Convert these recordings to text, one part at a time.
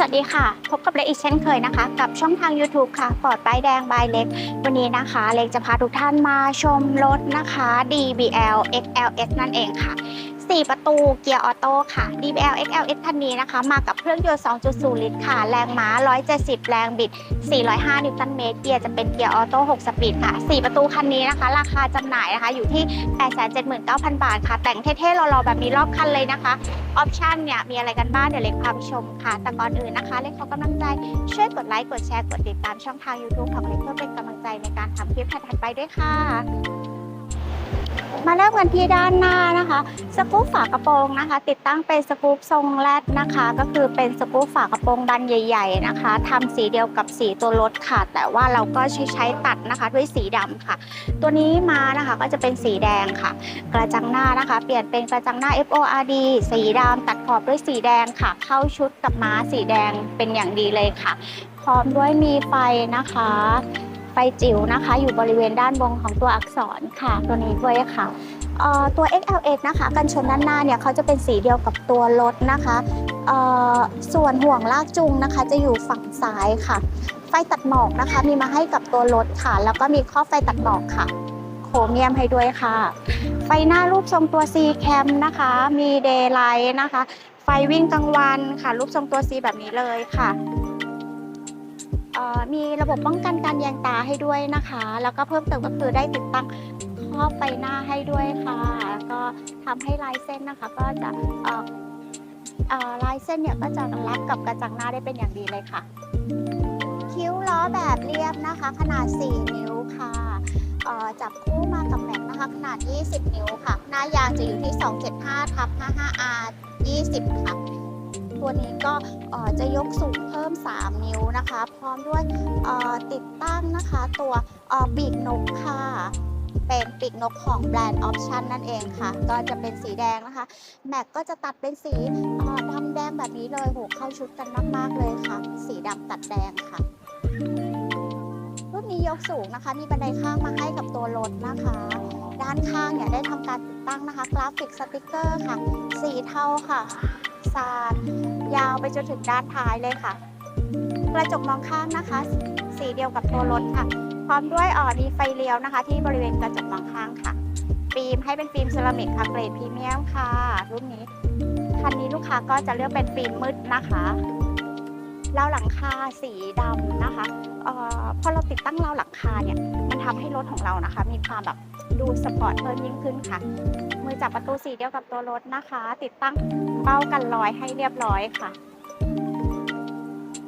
สวัสดีค่ะ พบกับเล็กอีกเช่นเคยนะคะ กับช่องทาง YouTube ค่ะปอดป้ายแดงบายเล็ก วันนี้นะคะ เล็กจะพาทุกท่านมาชมรถนะคะ DBL XLS นั่นเองค่ะ 4 ประตูเกียร์ออโต้ค่ะ DBL XLS คันนี้นะคะ มากับเครื่องยนต์ 2.0 ลิตรค่ะ แรงม้า 170 แรงบิด 405 นิวตันเมตร เกียร์จะเป็นเกียร์ออโต้ 6 สปีดค่ะ 4 ประตูคันนี้นะคะ ราคาจำหน่ายนะคะ อยู่ที่ 879,000 บาทค่ะ แต่งเท่ๆรอๆแบบนี้รอบคันเลยนะคะ ออปชันเนี่ย มีอะไรกันบ้างเดี๋ยวเล็กพาไปชมค่ะ แต่ก่อนอื่นนะคะ เล็กขอกำลังใจ ช่วยกดไลค์ กดแชร์ กดติดตามช่องทาง YouTube ของเล็กเพื่อเป็นกำลังใจในการทำคลิปถัดๆไปด้วยค่ะ มาเริ่มกันที่ด้านหน้านะคะสกู๊ปฝากระโปรงนะคะ ติดตั้งเป็นสกู๊ปทรงแรดนะคะ ก็คือเป็นสกู๊ปฝากระโปรงบานใหญ่ ๆนะคะทำสีเดียวกับสีตัวรถค่ะ แต่ว่าเราก็ใช้ใช้ตัดนะคะด้วยสีดำค่ะ ตัวนี้มานะคะก็จะเป็นสีแดงค่ะ กระจังหน้านะคะ เปลี่ยนเป็นกระจังหน้า FORD สีดำตัดขอบด้วยสีแดงค่ะ เข้าชุดกับม้าสีแดงเป็นอย่างดีเลยค่ะ พร้อมด้วยมีไฟนะคะ ฟจิ๋วนะคะ อยู่บริเวณด้านบนของตัวอักษรค่ะ ตัวนี้ด้วยค่ะตัว XLS นะคะ กันชนด้านหน้าเนี่ยเขาจะเป็นสีเดียวกับตัวรถนะคะส่วนห่วงลากจูงนะคะ จะอยู่ฝั่งซ้ายค่ะ ไฟตัดหมอกนะคะ มีมาให้กับตัวรถค่ะ แล้วก็มีข้อไฟตัดหมอกค่ะ โครเมียมให้ด้วยค่ะ ไฟหน้ารูปทรงตัว C cam นะคะ มี daylight นะคะ ไฟวิ่งกลางวันค่ะ รูปทรงตัว C แบบนี้เลยค่ะ มีระบบป้องกันการแยงตาให้ด้วยนะคะ แล้วก็เพิ่มเติมก็คือได้ติดตั้งครอบไฟหน้าให้ด้วยค่ะแล้วก็ทำให้ลายเส้นนะคะ ก็จะลายเส้นเนี่ยก็จะรับกับกระจังหน้าได้เป็นอย่างดีเลยค่ะ คิ้วล้อแบบเรียบนะคะ ขนาด 4 นิ้วค่ะจับคู่มากับแม็กนะคะ ขนาด 20 นิ้วค่ะ หน้ายางจะอยู่ที่ 275ทับ 55R 20 ค่ะ ตัวนี้ก็จะยกสูงเพิ่ม 3 นิ้วนะคะ พร้อมด้วยติดตั้งนะคะตัวปีกนกค่ะเป็นปีกนกของแบรนด์ออปชั่นนั่นเองค่ะ ก็จะเป็นสีแดงนะคะ แม็กก็จะตัดเป็นสีดำแดงแบบนี้เลยโหเข้าชุดกันมากๆเลยค่ะ สีดำตัดแดงค่ะ รุ่นนี้ยกสูงนะคะ มีบันไดข้างมาให้กับตัวรถนะคะ ด้านข้างเนี่ยได้ทำการติดตั้งนะคะ กราฟิกสติกเกอร์ค่ะ สีเทาค่ะ สานยาวไปจนถึงด้านท้ายเลยค่ะ กระจกมองข้างนะคะ สีเดียวกับตัวรถค่ะ พร้อมด้วยอ่อมีไฟเลี้ยวนะคะ ที่บริเวณกระจกมองข้างค่ะ ฟิล์มให้เป็นฟิล์มเซรามิกค่ะเกรดพรีเมียมค่ะ รุ่นนี้คันนี้ลูกค้าก็จะเลือกเป็นฟิล์มมืดนะคะ เล้าหลังคาสีดำนะคะเอ่อพอเราติดตั้งเล้าหลังคาเนี่ยมันทำให้รถของเรานะคะ มีความแบบดูสปอร์ตเพิ่มยิ่งขึ้นค่ะ มือจับประตูสีเดียวกับตัวรถนะคะ ติดตั้งเป้ากันรอยให้เรียบร้อยค่ะ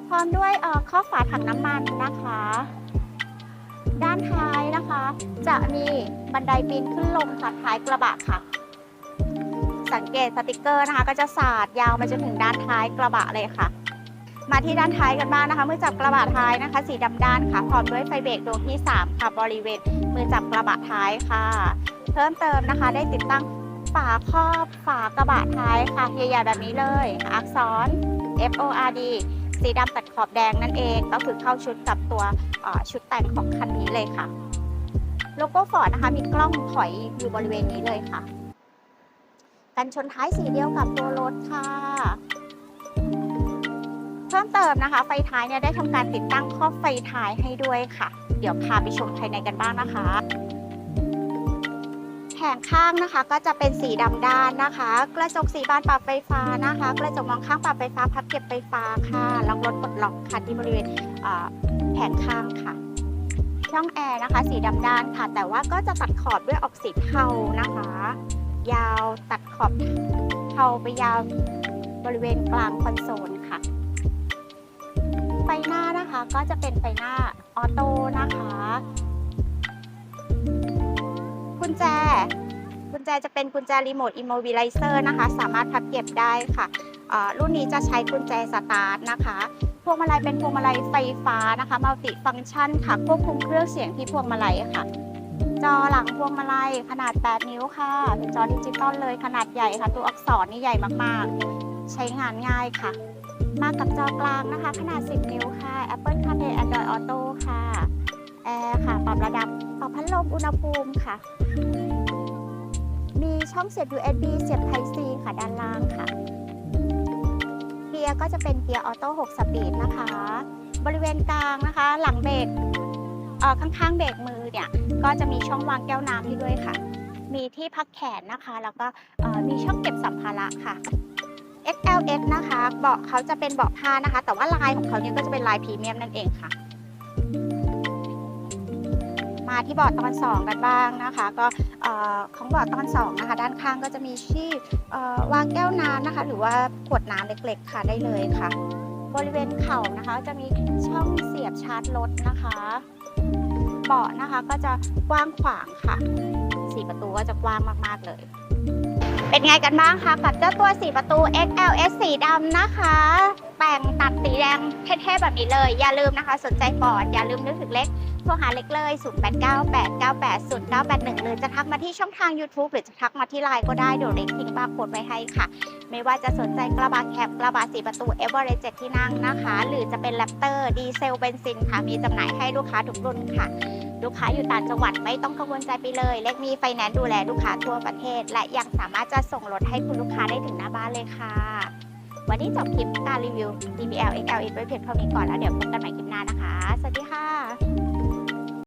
พร้อมด้วยเอ่อข้อฝาถังน้ำมันนะคะ ด้านท้ายนะคะ จะมีบันไดปีนขึ้นลงค่ะท้ายกระบะค่ะสังเกตสติกเกอร์นะคะ ก็จะสาดยาวมาจนถึงด้านท้ายกระบะเลยค่ะ มาที่ด้านท้ายกันบ้างนะคะมือจับกระบะท้ายนะคะ สีดำด้านค่ะพร้อมด้วยไฟเบรกดวงที่ 3 ค่ะบริเวณมือจับกระบะท้ายค่ะ เพิ่มเติมนะคะได้ติดตั้งฝาครอบฝากระบะท้ายค่ะใหญ่ๆแบบนี้เลยอักษร F O R D สีดำตัดขอบแดงนั่นเองก็คือเข้าชุดกับตัวชุดแต่งของคันนี้เลยค่ะ โลโก้ฟอร์ดนะคะมีกล้องถอยอยู่บริเวณนี้เลยค่ะ กันชนท้ายสีเดียวกับตัวรถค่ะ เพิ่มเติมนะคะ ไฟท้ายเนี่ยได้ทำการติดตั้งครอบไฟท้ายให้ด้วยค่ะ เดี๋ยวพาไปชมภายในกันบ้างนะคะแผงข้างนะคะก็จะเป็นสีดำด้านนะคะ กระจกสีบานปรับไฟฟ้านะคะ กระจกมองข้างปรับไฟฟ้าพับเก็บไฟฟ้าค่ะล็อกรถปลดล็อกค่ะที่บริเวณแผงข้างค่ะ ช่องแอร์นะคะ สีดำด้านค่ะ แต่ว่าก็จะตัดขอบด้วยออกสีเทานะคะ ยาวตัดขอบเทาไปยาวบริเวณกลางคอนโซลค่ะ ฟหน้านะคะก็จะเป็นไฟหน้าออโต้นะคะกุญแจกุญแจจะเป็นกุญแจรีโมทอิมโมบิลิเซอร์นะคะ สามารถพับเก็บได้ค่ะรุ่นนี้จะใช้กุญแจสตาร์ทนะคะพวงมาลัยเป็นพวงมาลัยไฟฟ้านะคะมัลติฟังก์ชันค่ะควบคุมเครื่องเสียงที่พวงมาลัยค่ะ จอหลังพวงมาลัยขนาด 8 นิ้วค่ะ เป็นจอดิจิตอลเลยขนาดใหญ่ค่ะ ตัวอักษรนี่ใหญ่มากๆ ใช้งานง่ายค่ะ มากับจอกลางนะคะ ขนาด 10 นิ้วค่ะ Apple CarPlay Android Auto ค่ะแอร์ค่ะ ปรับระดับปรับพัดลมอุณหภูมิค่ะ มีช่องเสียบ USB เสียบ Type C ค่ะด้านล่างค่ะปีกียร์ก็จะเป็นเกียร์ออโต้6สปีดนะคะ บริเวณกลางนะคะ หลังเบรกเอ่อข้างๆเบรกมือเนี่ย ก็จะมีช่องวางแก้วน้ำให้ด้วยค่ะ มีที่พักแขนนะคะ แล้วก็มีช่องเก็บสัมภาระค่ะ XLS นะคะเบาะเขาจะเป็นเบาะผ้านะคะ แต่ว่าลายของเขาเนี่ยก็จะเป็นลายพรีเมียมนั่นเองค่ะ มาที่เบาะตอน 2 กันบ้างนะคะ ก็เอ่อของเบาะตอน 2 นะคะ ด้านข้างก็จะมีที่วางแก้วน้ำนะคะ หรือว่าขวดน้ำเล็กๆ ค่ะได้เลยค่ะ บริเวณเข่านะคะ จะมีช่องเสียบชาร์จรถนะคะเบาะนะคะก็จะกว้างขวางค่ะ สี่ประตูก็จะกว้างมากๆเลย เป็นไงกันบ้างคะกับเจ้าตัว 4 ประตู XLS สีดำนะคะ แต่งตัดสีแดงเท่ๆแบบนี้เลย อย่าลืมนะคะ สนใจฟอร์ดอย่าลืมนึกถึงเล็กโทรหาเล็กเลย 0898980981 หรือจะทักมาที่ช่องทาง YouTube หรือจะทักมาที่ไลน์ก็ได้เดี๋ยวเล็กทิ้งบาร์โค้ดไว้ให้ค่ะ ไม่ว่าจะสนใจกระบะแคบกระบะสีประตูเอเวอเรสต์ที่นั่งนะคะ หรือจะเป็นแรปเตอร์ดีเซลเบนซินค่ะมีจำหน่ายให้ลูกค้าทุกรุ่นค่ะ ลูกค้าอยู่ต่างจังหวัดไม่ต้องกังวลใจไปเลย เล็กมีไฟแนนซ์ดูแลลูกค้าทั่วประเทศ และยังสามารถจะส่งรถให้คุณลูกค้าได้ถึงหน้าบ้านเลยค่ะ วันนี้จบคลิปการรีวิว DBL XL ไว้เพียงเท่านี้ก่อนแล้วเดี๋ยวพบกันใหม่คลิปหน้านะคะ สวัสดีค่ะ